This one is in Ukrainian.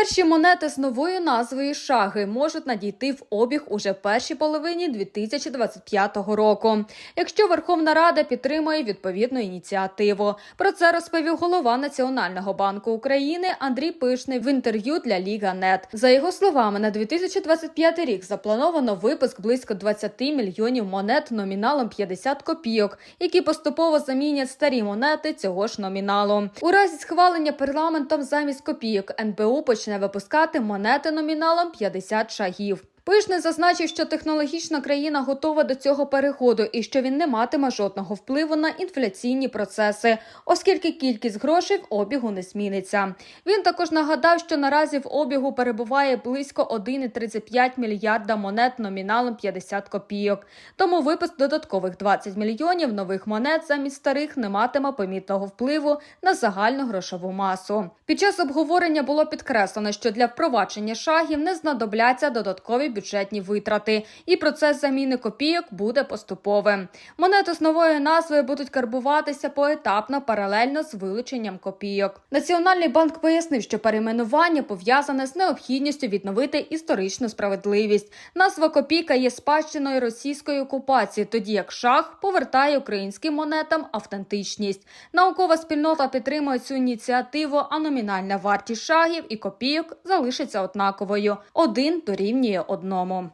Перші монети з новою назвою шаги можуть надійти в обіг уже в першій половині 2025 року, якщо Верховна Рада підтримує відповідну ініціативу. Про це розповів голова Національного банку України Андрій Пишний в інтерв'ю для Ліга.Нет. За його словами, на 2025 рік заплановано випуск близько 20 мільйонів монет номіналом 50 копійок, які поступово замінять старі монети цього ж номіналу. У разі схвалення парламентом замість копійок НБУ почне випускати монети номіналом 50 шагів. Пишний зазначив, що технологічна країна готова до цього переходу і що він не матиме жодного впливу на інфляційні процеси, оскільки кількість грошей в обігу не зміниться. Він також нагадав, що наразі в обігу перебуває близько 1,35 мільярда монет номіналом 50 копійок. Тому випуск додаткових 20 мільйонів нових монет замість старих не матиме помітного впливу на загальну грошову масу. Під час обговорення було підкреслено, що для впровадження шагів не знадобляться додаткові бюджетні витрати, і процес заміни копійок буде поступовим. Монети з новою назвою будуть карбуватися поетапно паралельно з вилученням копійок. Національний банк пояснив, що перейменування пов'язане з необхідністю відновити історичну справедливість. Назва копійка є спадщиною російської окупації, тоді як шах повертає українським монетам автентичність. Наукова спільнота підтримує цю ініціативу, а номінальна вартість шагів і копійок залишиться однаковою. Один дорівнює одному.